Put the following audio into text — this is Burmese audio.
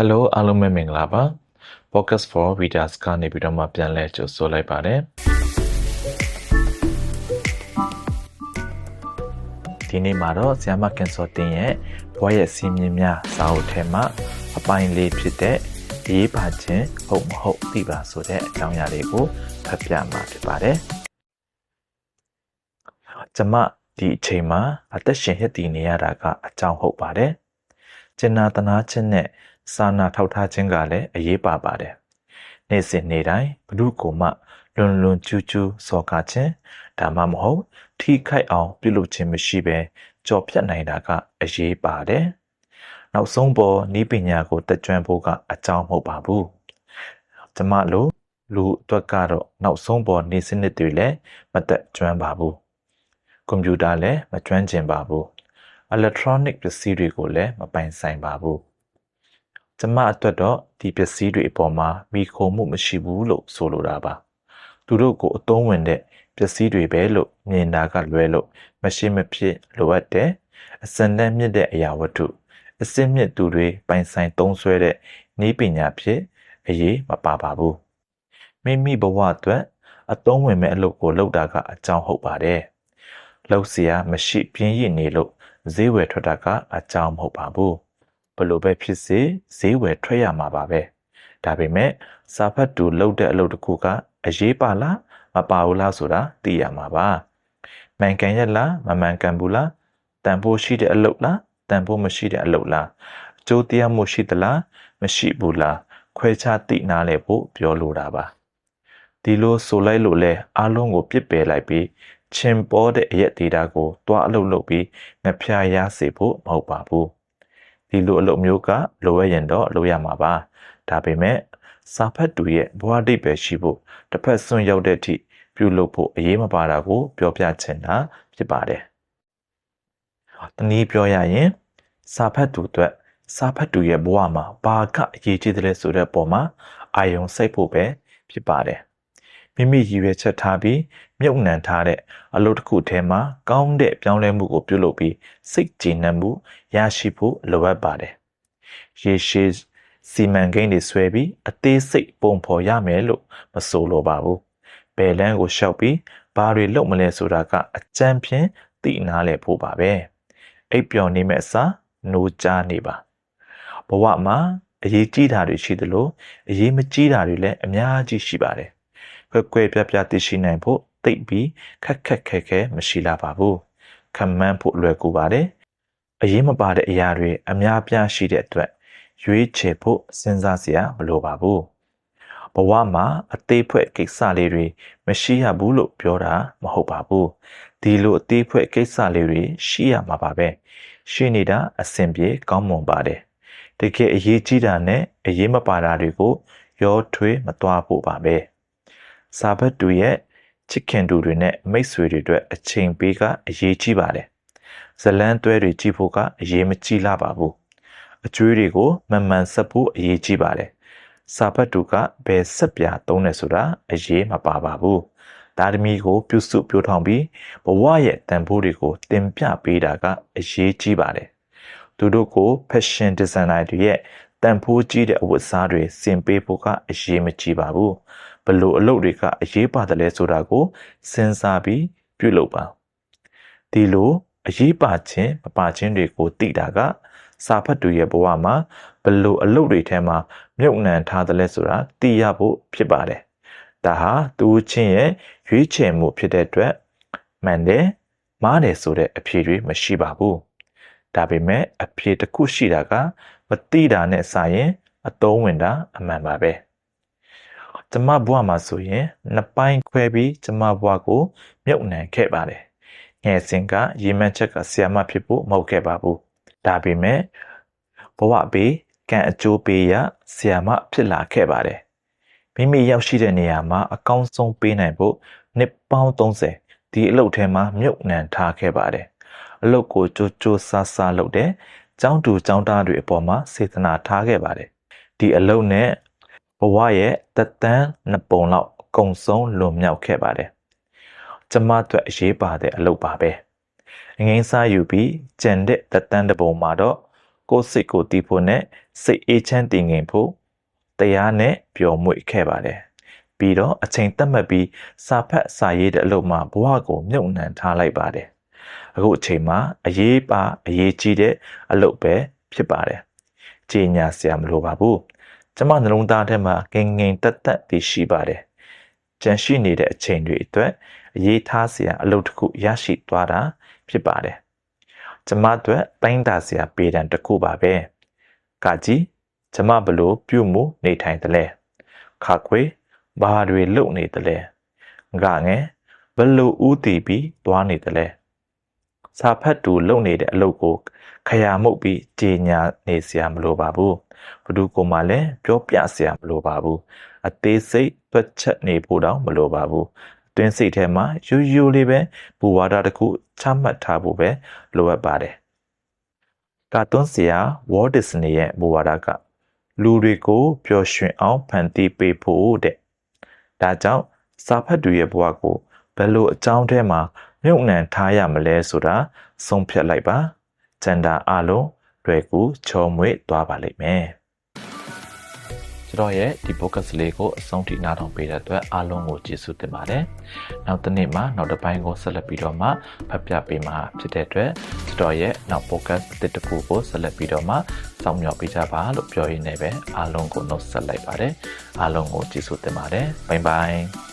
Hello အားလုံးပဲမင်္ဂလာပါ Focus for Readers ကနေပြီးတော့မှပြန်လဲကြိုဆိုလိုက်ပါတယ်ဒီနေ့မှာတော့ဆ iam ကင်စောတင်ရဲ့ဘွားရဲ့စီမင်းများစာအုပ်ထဲမှာအပိုင်းလေးဖြစ်တဲ့ရေးပါခြင်းဟုတ်မဟုတ်သိပါဆိုတဲ့အကြောင်းအရာလေးကိုဖတ်ပြမှာဖြစ်ပါတယ်ကျွန်မဒီအချိန်မှာအသက်ရှင်ရည်တည်နေရတာကအကြောင်းဟုတ်ပါတယ်ကျင်နာတနာခြင်းနဲ့ စာနာထောက်ထားခြင်းကလည်းအရေးပါပါတယ်။နေ့စဉ်နေ့တိုင်းဘ누구ကိုမှလွန်လွန်ကျူးကျူးစော်ကားခြင်းဒါမှမဟုတ် ထိခိုက်အောင်ပြုလုပ်ခြင်းမရှိဘဲကြော်ဖြတ်နိုင်တာကအရေးပါတယ်။နောက်ဆုံးပေါ်ဤပညာကိုတက်ကြွဖို့ကအကြောင်းမဟုတ်ပါဘူး။ကျမလိုလူအတွက်ကတော့နောက်ဆုံးပေါ်နေစနစ်တွေလည်းမတက်ကြွပါဘူး။ကွန်ပျူတာလည်းမကျွမ်းကျင်ပါဘူး။ electronic ပစ္စည်းတွေကိုလည်းမပိုင်ဆိုင်ပါဘူး ကျမအတွက်တော့ဒီပစ္စည်းတွေအပေါ်မှာမိခိုမှုမရှိဘူးလို့ဆိုလိုတာပါသူတို့ကိုအသုံးဝင်တဲ့ပစ္စည်းတွေပဲလို့မြင်တာကလွဲလို့မရှိမဖြစ်လိုအပ်တဲ့အစံတန်းမြင့်တဲ့အရာဝတ္ထုအစင်းမြင့်သူတွေပိုင်ဆိုင်သုံးဆွဲတဲ့နည်းပညာဖြစ်အရေးမပါပါဘူးမိမိဘဝအတွက်အသုံးဝင်မဲ့အလုပ်ကိုလုပ်တာကအကြောင်းဟုတ်ပါတယ်လှုပ်เสียမရှိပြင်းရည်နေလို့ဈေးဝယ်ထွက်တာကအကြောင်းမဟုတ်ပါဘူး ဘလို့ပဲဖြစ်စေဈေးဝယ်ထွက်ရမှာပါပဲဒါပေမဲ့စာဖတ်တူလှုပ်တဲ့အလုပ်တစ်ခုကအရေးပါလားမပါဘူးလားဆိုတာသိရမှာပါမှန်ကန်ရက်လားမမှန်ကန်ဘူးလားတန်ဖိုးရှိတဲ့အလုပ်လားတန်ဖိုးမရှိတဲ့အလုပ်လားအကျိုးတရားမှုရှိသလားမရှိဘူးလားခွဲခြားသိနာလဲဖို့ပြောလိုတာပါဒီလိုဆိုလိုက်လို့လဲအားလုံးကိုပြစ်ပယ်လိုက်ပြီးချင်းပေါ်တဲ့အရက်ဒေတာကိုတွားအလုပ်လုပ်ပြီးငဖျားရစေဖို့မဟုတ်ပါဘူး ဒီလိုအလုပ်မျိုးကလိုရရင်တော့လုပ်ရမှာပါဒါပေမဲ့စာဖတ်သူရဲ့ဘဝတိတ်ပဲရှိဖို့တစ်ဖက်စွန့်ရောက်တဲ့အထိပြုလုပ်ဖို့အရေးမပါတာကိုပြောပြချင်တာဖြစ်ပါတယ်တနည်းပြောရရင် စာဖတ်သူအတွက်စာဖတ်သူရဲ့ဘဝမှာဘာကအရေးကြီးတယ်လဲဆိုတဲ့ပုံမှာအာယုံစိတ်ဖို့ပဲဖြစ်ပါတယ် မိမိရည်ရွယ်ချက်ထားပြီးမြုပ်နှံထားတဲ့အလုပ်တစ်ခုထဲမှာကောင်းတဲ့ပြောင်းလဲမှုကိုပြုလုပ်ပြီးစိတ်ကြည်နံမှုရရှိဖို့လိုအပ်ပါတယ်။ရေရှည်စီမံကိန်းတွေဆွဲပြီးအသေးစိတ်ပုံဖော်ရမယ်လို့မဆိုလိုပါဘူး။ဘယ်လန်းကိုရှောက်ပြီးဘာတွေလုပ်မလဲဆိုတာကအကြံဖြင့်သိနာလဲဖို့ပါပဲ။အိပ်ပျော်နေမဲ့အစားနိုးကြားနေပါ။ဘဝမှာအရေးကြီးတာတွေရှိသလိုအရေးမကြီးတာတွေလည်းအများကြီးရှိပါတယ် ကွယ်ကွယ်ပြပြသိရှိနိုင်ဖို့သိပြီးခက်ခက်ခဲခဲမရှိလာပါဘူးခံမှန်းဖို့လွယ်ကူပါတယ်အရေးမပါတဲ့အရာတွေအများပြားရှိတဲ့အတွက်ရွေးချယ်ဖို့စဉ်းစားစရာမလိုပါဘူးဘဝမှာအသေးဖွဲ့ကိစ္စလေးတွေမရှိရဘူးလို့ပြောတာမဟုတ်ပါဘူးဒီလိုအသေးဖွဲ့ကိစ္စလေးတွေရှိရမှာပါပဲရှိနေတာအဆင်ပြေကောင်းမွန်ပါတယ်တကယ်အရေးကြီးတာနဲ့အရေးမပါတာတွေကိုရောထွေးမသွားဖို့ပါပဲ စာဘတ်တူရဲ့ချစ်ခင်သူတွေနဲ့မိတ်ဆွေတွေအတွက်အချိန်ပေးကအရေးကြီးပါတယ်ဇလန်းတွဲတွေကြည့်ဖို့ကအရေးမကြီးလာပါဘူးအကျွေးတွေကိုမမှန်ဆက်ဖို့အရေးကြီးပါတယ်စာဘတ်တူကဘယ်ဆက်ပြသုံးတယ်ဆိုတာအရေးမပါပါဘူးဒါသမီကိုပြုစုပြောထောင်ပြီးဘဝရဲ့တန်ဖိုးတွေကိုတင်ပြပေးတာကအရေးကြီးပါတယ်သူတို့ကို fashion designer တွေရဲ့ တန်ဖိုးကြီးတဲ့အဝတ်အစားတွေဆင်ပေးဖို့ကအရေးမကြီးပါဘူးဘလို့အလုပ်တွေကအရေးပါတယ်လဲဆိုတာကိုစဉ်းစားပြီးပြုလုပ်ပါဒီလိုအရေးပါခြင်းမပါခြင်းတွေကိုသိတာကစာဖတ်သူရဲ့ဘဝမှာဘလို့အလုပ်တွေထဲမှာမြုပ်နှံထားတယ်လဲဆိုတာသိရဖို့ဖြစ်ပါတယ်ဒါဟာသူချင်းရဲ့ရွေးချယ်မှုဖြစ်တဲ့အတွက်မှန်တယ်မားတယ်ဆိုတဲ့အဖြေတွေမရှိပါဘူးဒါပေမဲ့အဖြေတစ်ခုရှိတာက မသိတာနဲ့စာရင်အသုံးဝင်တာအမှန်ပါပဲကျမဘဝမှာဆိုရင်နှစ်ပိုင်းခွဲပြီးကျမဘဝကိုမြုပ်နှံခဲ့ပါတယ်ငယ်စဉ်ကရေမှန်းချက်ကဆရာမဖြစ်ဖို့မဟုတ်ခဲ့ပါဘူးဒါပေမဲ့ဘဝဘေးကံအကျိုးပေးရဆရာမဖြစ်လာခဲ့ပါတယ်မိမိရောက်ရှိတဲ့နေရာမှာအကောင်းဆုံးပေးနိုင်ဖို့နှစ်ပေါင်း30ဒီအလုပ်ထဲမှာမြုပ်နှံထားခဲ့ပါတယ်အလုပ်ကိုကြိုးကြိုးဆာဆာလုပ်တဲ့ ကျောင်းသူကျောင်းသားတွေအပေါ်မှာစေတနာထားခဲ့ပါတယ်ဒီအလုပ်နဲ့ဘဝရဲ့တက်တန်းနှစ်ပုံလောက်အကုန်ဆုံးလွန်မြောက်ခဲ့ပါတယ်ကျမအတွက်အရေးပါတဲ့အလုပ်ပါပဲအငိမ့်စားယူပြီးကြံတဲ့တက်တန်းတစ်ပုံမှာတော့ကိုယ်စိတ်ကိုတီးဖို့နဲ့စိတ်အေးချမ်းတည်ငြိမ်ဖို့တရားနဲ့ပျော်မွေ့ခဲ့ပါတယ်ပြီးတော့အချိန်သတ်မှတ်ပြီးစာဖတ်စာရေးတဲ့အလုပ်မှာဘဝကိုမြုပ်နှံထားလိုက်ပါတယ် အခုအချိန်မှာအရေးပါအရေးကြီးတဲ့အလုပ်ပဲဖြစ်ပါတယ်ကြီးညာစရာမလိုပါဘူးကျမနှလုံးသားထဲမှာငင်ငင်တက်တက်တည်ရှိပါတယ်ကြံရှိနေတဲ့အချိန်တွေအတွက်အရေးထားစရာအလုပ်တစ်ခုရရှိသွားတာဖြစ်ပါတယ်ကျမအတွက်တိုင်းတာစရာပေတံတစ်ခုပါပဲကကြီးကျမဘလို့ပြုမှုနေထိုင်တယ်လဲခါခွေဘာတွေလုပ်နေတယ်လဲငါငယ်ဘလို့ဥတီပြီးသွားနေတယ်လဲ စာဖတ်တူလုပ်နေတဲ့အလုပ်ကိုခရာမှုတ်ပြီးကြေညာနေစရာမလိုပါဘူးဘ누구ကိုမှလည်းပြောပြစရာမလိုပါဘူးအသေးစိတ်တွက်ချက်နေဖို့တောင်မလိုပါဘူးအတွင်းစိတ်ထဲမှာယူယူလေးပဲဘူဝါဒတစ်ခုချမှတ်ထားဖို့ပဲလိုအပ်ပါတယ်ကာတွန်းဆရာဝေါ်ဒစ္စနေရဲ့ဘူဝါဒကလူတွေကိုပျော်ရွှင်အောင်ဖန်တီးပေးဖို့တဲ့ဒါကြောင့်စာဖတ်သူရဲ့ဘဝကိုဘယ်လိုအကြောင်းထဲမှာ မြုပ်နှံထားရမလဲဆိုတာဆုံးဖြတ်လိုက်ပါစန္ဒာအလုံးတွေ့ကူချော်မွေ့သွားပါလိမ့်မယ်ကျွန်တော်ရဲ့ဒီ focus လေးကိုအဆုံးထိနားထောင်ပေးတဲ့အတွက်အားလုံးကိုကျေးဇူးတင်ပါတယ်။နောက်တစ်နေ့မှာနောက်တစ်ပိုင်းကိုဆက်လက်ပြီးတော့မှဖတ်ပြပေးမှာဖြစ်တဲ့အတွက်ကျွန်တော်ရဲ့နောက် focus တစ်တစ်ခုကိုဆက်လက်ပြီးတော့မှစောင့်မျှော်ပေးကြပါလို့ပြောရင်းနဲ့ပဲအားလုံးကိုနှုတ်ဆက်လိုက်ပါတယ်။အားလုံးကိုကျေးဇူးတင်ပါတယ်။ဘိုင်ဘိုင်